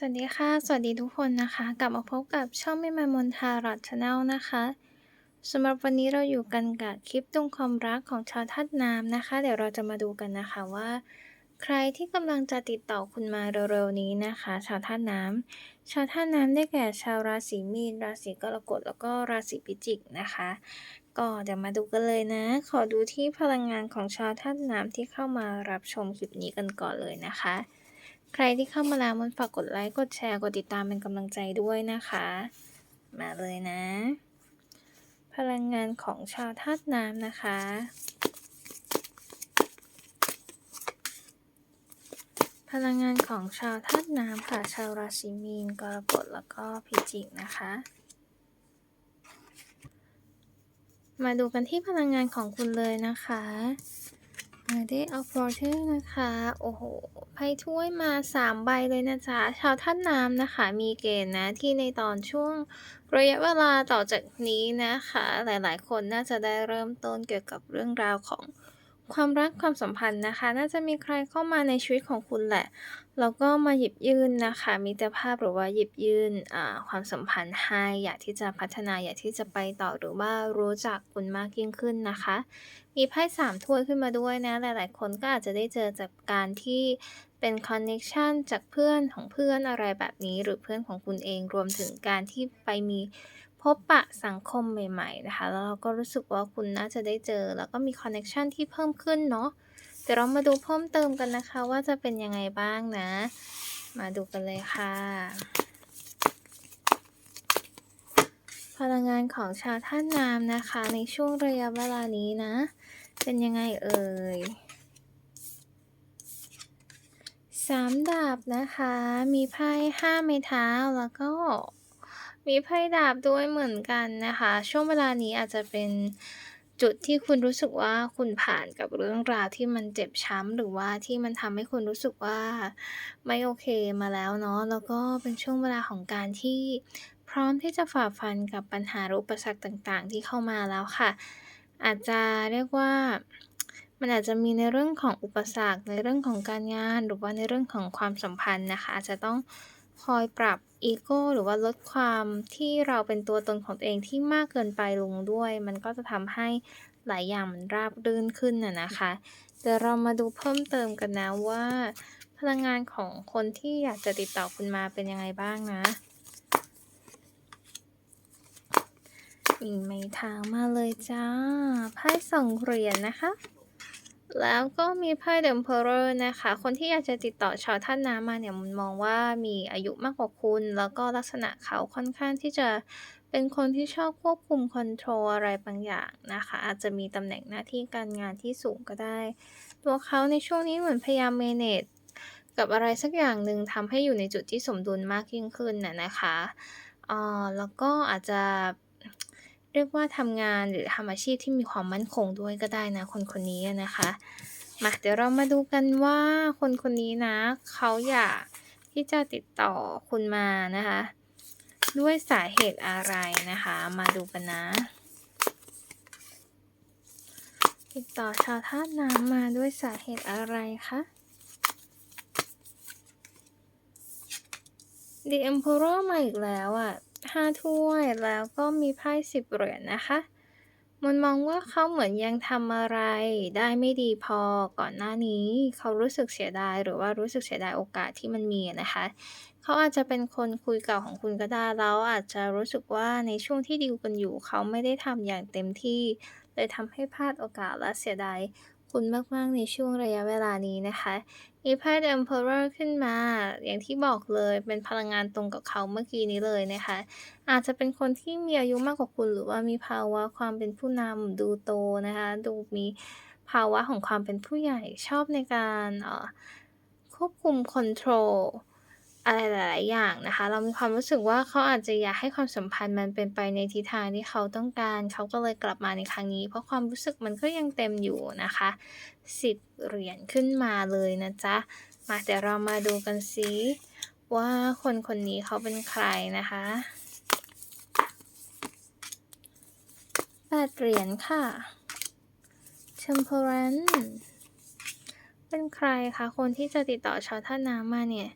สวัสดีค่ะ สวัสดีทุกคนนะคะ กลับมาพบกับช่องไม่มามนทารอดชาแนลนะคะสำหรับวันนี้เราอยู่กันกับคลิปดวงความรักของชาวธาตุน้ำนะคะ เดี๋ยวเราจะมาดูกันนะคะว่า ใครที่กำลังจะติดต่อคุณมาเร็วๆนี้นะคะ ชาวธาตุน้ำชาวธาตุน้ำได้แก่ชาวราศีมีน ราศีกรกฎแล้วก็ราศีพิจิกนะคะ ก็เดี๋ยวมาดูกันเลยนะ ขอดูที่พลังงานของชาวธาตุน้ำที่เข้ามารับชมคลิปนี้กันก่อนเลยนะคะ ใครที่เข้ามาแล้วมันฝากกดไลค์ กดแชร์ กดติดตามเป็นกำลังใจด้วยนะคะ มาเลยนะ พลังงานของชาวธาตุน้ำนะคะ พลังงานของชาวธาตุน้ำค่ะ ชาวราศีมีน กรกฎ แล้วก็พิจิกนะคะ มาดูกันที่พลังงานของคุณเลยนะคะ Day of Fortune นะคะ โอ้โหไพ่ถ้วยมา 3 ใบเลยนะจ๊ะ ชาวท่านน้ำนะคะ มีเกณฑ์นะที่ในตอนช่วงระยะเวลาต่อจากนี้นะคะ หลายๆ คนน่าจะได้เริ่มต้นเกี่ยวกับเรื่องราวของ ความรักความสัมพันธ์นะคะ น่าจะมีใครเข้ามาในชีวิตของคุณแหละ แล้วก็มาหยิบยื่นนะคะมิตรภาพหรือว่าหยิบยื่นความสัมพันธ์ให้ อยากที่จะพัฒนาอยากที่จะไปต่อหรือว่ารู้จักคุณมากยิ่งขึ้นนะคะ มีไพ่สามถ้วยขึ้นมาด้วยนะ หลายๆ คนก็อาจจะได้เจอจากการที่เป็นคอนเน็ชันจากเพื่อนของเพื่อนอะไรแบบนี้ หรือเพื่อนของคุณเองรวมถึงการที่ไปมี พบปะสังคมใหม่ๆนะคะ แล้วเราก็รู้สึกว่าคุณน่าจะได้เจอ แล้วก็มีคอนเน็ชันที่เพิ่มขึ้นเนาะเดี๋ยวเรามาดูเพิ่มเติมกันนะคะ ว่าจะเป็นยังไงบ้างนะ มาดูกันเลยค่ะ พลังงานของชาวท่านน้ำนะคะ ในช่วงระยะเวลานี้นะ เป็นยังไงเอ่ยสามดาบนะคะ มีไพ่ห้าไม้เท้าแล้วก็ มีไพ่ดาบด้วยเหมือนกันนะคะ ช่วงเวลานี้อาจจะเป็นจุดที่คุณรู้สึกว่าคุณผ่านกับเรื่องราวที่มันเจ็บช้ำหรือว่าที่มันทำให้คุณรู้สึกว่าไม่โอเคมาแล้วเนาะแล้วก็เป็นช่วงเวลาของการที่พร้อมที่จะฝ่าฟันกับปัญหาอุปสรรคต่างๆ ที่เข้ามาแล้วค่ะ อาจจะเรียกว่ามันอาจจะมีในเรื่องของอุปสรรคในเรื่องของการงาน หรือว่าในเรื่องของความสัมพันธ์นะคะอาจจะต้องคอยปรับ อีโก้หรือว่าลดความที่เราเป็นตัวตนของตัวเองที่มากเกินไปลงด้วย มันก็จะทำให้หลายอย่างมันราบรื่นขึ้นน่ะนะคะเดี๋ยวเรามาดูเพิ่มเติมกันนะว่า พลังงานของคนที่อยากจะติดต่อคุณมาเป็นยังไงบ้างนะมีไม้ท้ามาเลยจ้าไพ่สองเหรียญนะคะ แล้วก็มีไพ่เดมเพอร์นะคะ คนที่อยากจะติดต่อชาวท่านน้ำมาเนี่ยมันมองว่ามีอายุมากกว่าคุณ แล้วก็ลักษณะเขาค่อนข้างที่จะเป็นคนที่ชอบควบคุมคอนโทรลอะไรบางอย่างนะคะ อาจจะมีตำแหน่งหน้าที่การงานที่สูงก็ได้ ตัวเขาในช่วงนี้เหมือนพยายามเมเนจกับอะไรสักอย่างหนึ่งทำให้อยู่ในจุดที่สมดุลมากยิ่งขึ้นน่ะนะคะอ่าแล้วก็อาจจะ เรียกว่าทำงานหรือทำอาชีพที่มีความมั่นคงด้วยก็ได้นะ คนคนนี้นะคะ มาเดี๋ยวเรามาดูกันว่าคนคนนี้นะ เขาอยากที่จะติดต่อคุณมานะคะ ด้วยสาเหตุอะไรนะคะ มาดูกันนะ ติดต่อชาวธาตุน้ำมาด้วยสาเหตุอะไรคะ The Emperor มาอีกแล้วอะ่ะ ห้าถ้วยแล้วก็มีไพ่สิบเหรียญนะคะมันมองว่าเขาเหมือนยังทำอะไรได้ไม่ดีพอก่อนหน้านี้ เขารู้สึกเสียดายหรือว่ารู้สึกเสียดายโอกาสที่มันมีนะคะ เขาอาจจะเป็นคนคุยเก่าของคุณก็ได้แล้วอาจจะรู้สึกว่าในช่วงที่ดีลกันอยู่ เขาไม่ได้ทำอย่างเต็มที่ เลยทำให้พลาดโอกาสและเสียดาย คุณมาก ๆ ในช่วงระยะเวลานี้นะคะมีไพ่ The Emperor ขึ้นมา อย่างที่บอกเลยเป็นพลังงานตรงกับเขาเมื่อกี้นี้เลยนะคะ อาจจะเป็นคนที่มีอายุมากกว่าคุณหรือว่ามีภาวะความเป็นผู้นำดูโตนะคะ ดูมีภาวะของความเป็นผู้ใหญ่ชอบในการควบคุมคอนโทรล อะไรหลาย ๆ อย่างนะคะ เรามีความรู้สึกว่า เขาอาจจะอยากให้ความสัมพันธ์มันเป็นไปในทิศทางที่เขาต้องการ เขาก็เลยกลับมาในครั้งนี้ เพราะความรู้สึกมันก็ยังเต็มอยู่นะคะสิบเหรียญขึ้นมาเลยนะจ๊ะ มาเดี๋ยวเรามาดูกันสิว่าคนคนนี้เขาเป็นใครนะคะแปดเหรียญค่ะ Temperance เป็นใครคะ คนที่จะติดต่อชาวท่าน้ำมาเนี่ย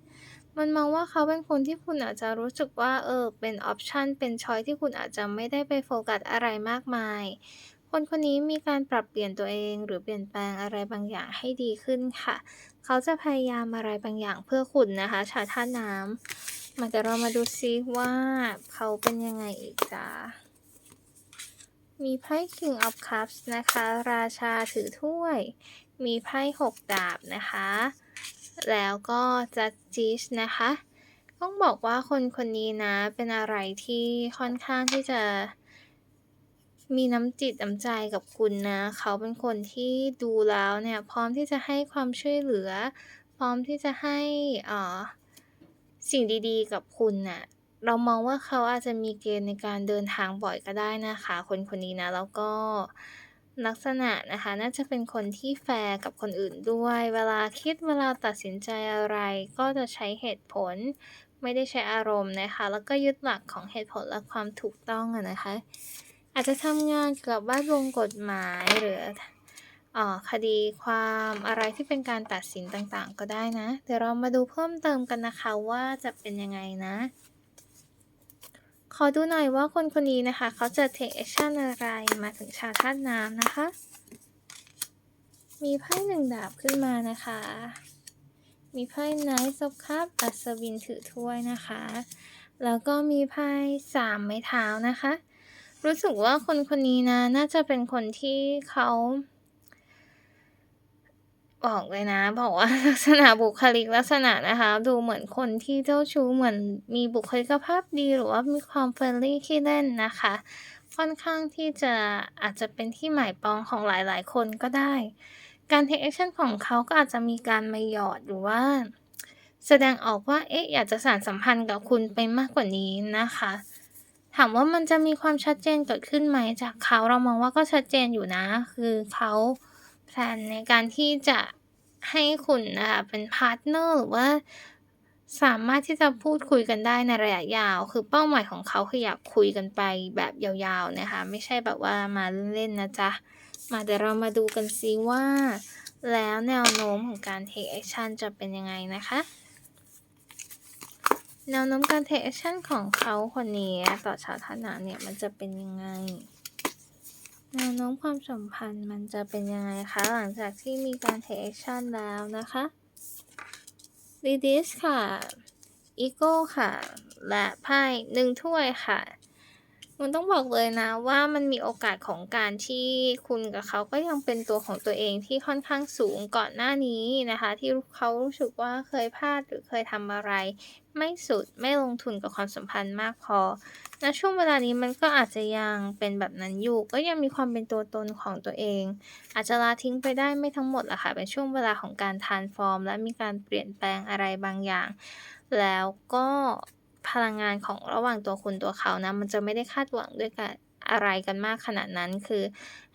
มันมองว่าเขาเป็นคนที่คุณอาจจะรู้สึกว่า เออ เป็นออปชันเป็นชอยที่คุณอาจจะไม่ได้ไปโฟกัสอะไรมากมาย คนคนนี้มีการปรับเปลี่ยนตัวเอง หรือเปลี่ยนแปลงอะไรบางอย่างให้ดีขึ้นค่ะ เขาจะพยายามอะไรบางอย่างเพื่อคุณนะคะ ชาวธาน้ำมาเดี๋ยวเรามาดูซิว่า เขาเป็นยังไงอีกจ๊ะมีไพ่ King of Cups นะคะ ราชาถือถ้วย มีไพ่หกดาบนะคะ แล้วก็ Judges นะคะ ต้องบอกว่าคนคนนี้นะเป็นอะไรที่ค่อนข้างที่จะมีน้ำจิตน้ำใจกับคุณนะ เขาเป็นคนที่ดูแล้วเนี่ย พร้อมที่จะให้ความช่วยเหลือ พร้อมที่จะให้อ่อสิ่งดีๆ กับคุณน่ะเรามองว่าเขาอาจจะมีเกณฑ์ในการเดินทางบ่อยก็ได้นะคะ คนคนนี้นะ แล้วก็ ลักษณะนะคะน่าจะเป็นคนที่แฟร์กับคนอื่นด้วย เวลาคิดเวลาตัดสินใจอะไร ก็จะใช้เหตุผล ไม่ได้ใช้อารมณ์นะคะ แล้วก็ยึดหลักของเหตุผลและความถูกต้องนะคะ อาจจะทำงานเกี่ยวกับแวดวงกฎหมายหรือออคดีความอะไรที่เป็นการตัดสินต่างๆ ก็ได้นะ เดี๋ยวเรามาดูเพิ่มเติมกันนะคะว่าจะเป็นยังไงนะ ขอดูหน่อยว่าคนคนนี้นะคะ เขาจะ take action อะไรมาถึงชาวธาตุน้ำนะคะ มีไพ่หนึ่งดาบขึ้นมานะคะ มีไพ่ Knight of Cups อัศวินถือถ้วยนะคะ แล้วก็มีไพ่สามไม้เท้านะคะ รู้สึกว่าคนคนนี้นะ น่าจะเป็นคนที่เขา บอกเลยนะ บอกว่าลักษณะบุคลิกลักษณะนะคะ ดูเหมือนคนที่เจ้าชู้เหมือนมีบุคลิกภาพดีหรือว่ามีความ friendly ขี้เล่นนะคะ ค่อนข้างที่จะอาจจะเป็นที่หมายปองของหลายๆ คนก็ได้ การ take action ของเขาก็อาจจะมีการมาหยอดหรือว่า แสดงออกว่าเอ๊ะอยากจะสานสัมพันธ์กับคุณไปมากกว่านี้นะคะถามว่ามันจะมีความชัดเจนเกิดขึ้นไหมจากเขาเรามองว่าก็ชัดเจนอยู่นะ คือเขา แพลนในการที่จะให้คุณนะคะเป็นพาร์ตเนอร์หรือว่าสามารถที่จะพูดคุยกันได้ในระยะยาว คือเป้าหมายของเขาคืออยากคุยกันไปแบบยาวๆนะคะ ไม่ใช่แบบว่ามาเล่นๆนะจ๊ะ มาเดี๋ยวเรามาดูกันซิว่า แล้วแนวโน้มของการ take action จะเป็นยังไงนะคะ แนวโน้มการ take action ของเขาคนนี้ต่อชาวธาน้ำเนี่ยมันจะเป็นยังไง แนวโน้มความสัมพันธ์มันจะเป็นยังไงคะ หลังจากที่มีการ take action แล้วนะคะ Release ค่ะ Ego ค่ะ และไพ่หนึ่งถ้วยค่ะ มันต้องบอกเลยนะว่ามันมีโอกาสของการที่คุณกับเขาก็ยังเป็นตัวของตัวเองที่ค่อนข้างสูงก่อนหน้านี้นะคะ ที่เขารู้สึกว่าเคยพลาดหรือเคยทำอะไร ไม่สุดไม่ลงทุนกับความสัมพันธ์มากพอณช่วงเวลานี้มันก็อาจจะยังเป็นแบบนั้นอยู่ ก็ยังมีความเป็นตัวตนของตัวเอง อาจจะละทิ้งไปได้ไม่ทั้งหมดอกค่ะ เป็นช่วงเวลาของการ transform และมีการเปลี่ยนแปลงอะไรบางอย่าง แล้วก็ พลังงานของระหว่างตัวคุณตัวเขานะมันจะไม่ได้คาดหวังด้วยกันอะไรกันมากขนาดนั้นคือ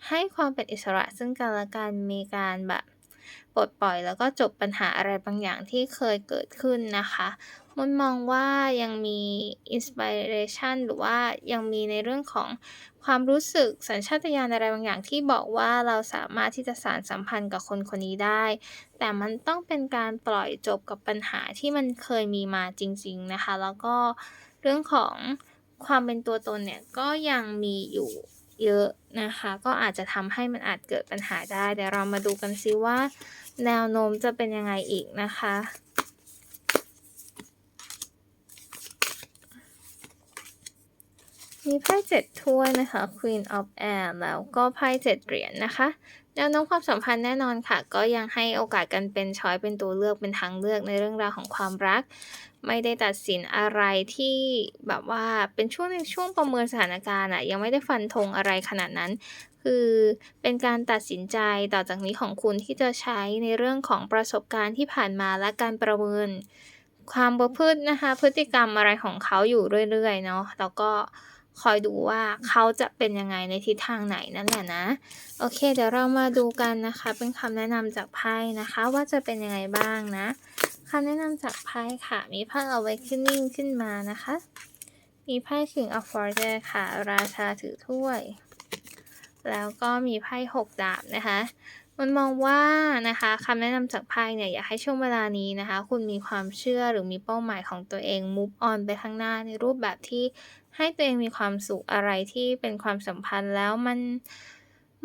ให้ความเป็นอิสระซึ่งกันและกันมีการแบบปลดปล่อยแล้วก็จบปัญหาอะไรบางอย่างที่เคยเกิดขึ้นนะคะมันมองว่ายังมีอินสปิเรชันหรือว่ายังมีในเรื่องของ ความรู้สึกสัญชาตญาณอะไรบางอย่างที่บอกว่าเราสามารถที่จะสานสัมพันธ์กับคนคนนี้ได้ แต่มันต้องเป็นการปล่อยจบกับปัญหาที่มันเคยมีมาจริง ๆนะคะ แล้วก็เรื่องของความเป็นตัวตนเนี่ยก็ยังมีอยู่เยอะนะคะ ก็อาจจะทำให้มันอาจเกิดปัญหาได้เดี๋ยวเรามาดูกันซิว่า แนวโน้มจะเป็นยังไงอีกนะคะ มีไพ่เจ็ดถ้วยนะคะ Queen of Air แล้วก็ไพ่เจ็ดเหรียญนะคะแนวโน้มความสัมพันธ์แน่นอนค่ะ ก็ยังให้โอกาสกันเป็นช้อยเป็นตัวเลือกเป็นทางเลือกในเรื่องราวของความรัก ไม่ได้ตัดสินอะไรที่แบบว่าเป็นช่วงในช่วงประเมินสถานการณ์อะยังไม่ได้ฟันธงอะไรขนาดนั้น คือเป็นการตัดสินใจต่อจากนี้ของคุณที่จะใช้ในเรื่องของประสบการณ์ที่ผ่านมาและการประเมินความประพฤตินะคะ พฤติกรรมอะไรของเขาอยู่เรื่อยๆเนาะแล้วก็ คอยดูว่าเขาจะเป็นยังไงในทิศทางไหนนั่นแหละนะ โอเค เดี๋ยวเรามาดูกันนะคะ เป็นคำแนะนำจากไพ่นะคะ ว่าจะเป็นยังไงบ้างนะคำแนะนำจากไพ่ค่ะ มีไพ่ Awakening ขึ้นมานะคะ มีไพ่ King of Fortune ค่ะ ราชาถือถ้วย แล้วก็มีไพ่หกดาบนะคะ มันมองว่านะคะคำแนะนำจากไพ่เนี่ยอยากให้ช่วงเวลานี้นะคะ คุณมีความเชื่อหรือมีเป้าหมายของตัวเอง move on ไปข้างหน้าในรูปแบบที่ให้ตัวเองมีความสุขอะไรที่เป็นความสัมพันธ์แล้วมัน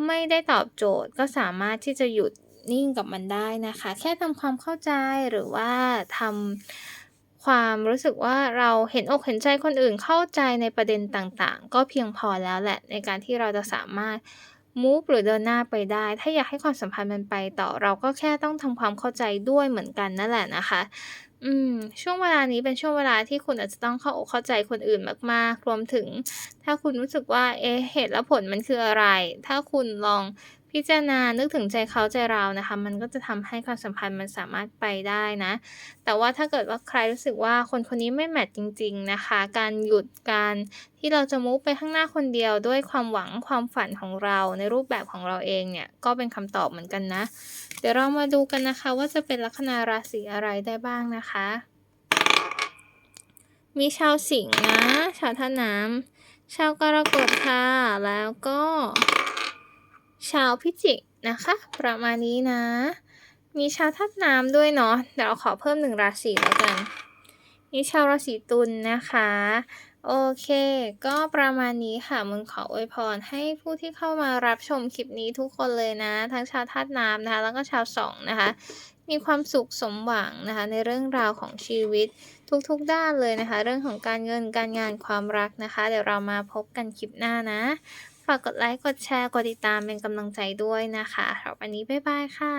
ไม่ได้ตอบโจทย์ก็สามารถที่จะหยุดนิ่งกับมันได้นะคะ แค่ทำความเข้าใจหรือว่าทำ ความรู้สึกว่าเราเห็นอกเห็นใจคนอื่นเข้าใจในประเด็นต่างๆ ก็เพียงพอแล้วแหละในการที่เราจะสามารถ move หรือเดินหน้าไปได้ ถ้าอยากให้ความสัมพันธ์มันไปต่อเราก็แค่ต้องทำความเข้าใจด้วยเหมือนกันนั่นแหละนะคะ อืม ช่วงเวลานี้เป็นช่วงเวลาที่คุณอาจจะต้องเข้าอกเข้าใจคนอื่นมากๆ รวมถึง ถ้าคุณรู้สึกว่า เอ๊ะเหตุและผลมันคืออะไร ถ้าคุณลอง พิจารณานึกถึงใจเขาใจเรานะคะ มันก็จะทำให้ความสัมพันธ์มันสามารถไปได้นะ แต่ว่าถ้าเกิดว่าใครรู้สึกว่าคนคนนี้ไม่แมตช์จริง ๆนะคะ การหยุดการที่เราจะ move ไปข้างหน้าคนเดียวด้วยความหวังความฝันของเราในรูปแบบของเราเองเนี่ยก็เป็นคำตอบเหมือนกันนะ เดี๋ยวเรามาดูกันนะคะว่าจะเป็นลัคนาราศีอะไรได้บ้างนะคะ มีชาวสิงห์นะ ชาวท่าน้ำชาวกรกฎค่ะ แล้วก็ ชาวพิจิกนะคะ ประมาณนี้นะ มีชาวธาตุน้ำด้วยเนาะเดี๋ยวเราขอเพิ่ม1ราศีแล้วกันมีชาวราศีตุลนะคะโอเค ก็ประมาณนี้ค่ะมนต์ขออวยพรให้ผู้ที่เข้ามารับชมคลิปนี้ทุกคนเลยนะ ทั้งชาวธาตุน้ำนะคะ แล้วก็ชาวสองนะคะ มีความสุขสมหวังนะคะ ในเรื่องราวของชีวิตทุกๆด้านเลยนะคะ เรื่องของการเงินการงานความรักนะคะ เดี๋ยวเรามาพบกันคลิปหน้านะ ฝากกดไลค์ กดแชร์ กดติดตามเป็นกำลังใจด้วยนะคะสำหรับวันนี้บ๊ายบายค่ะ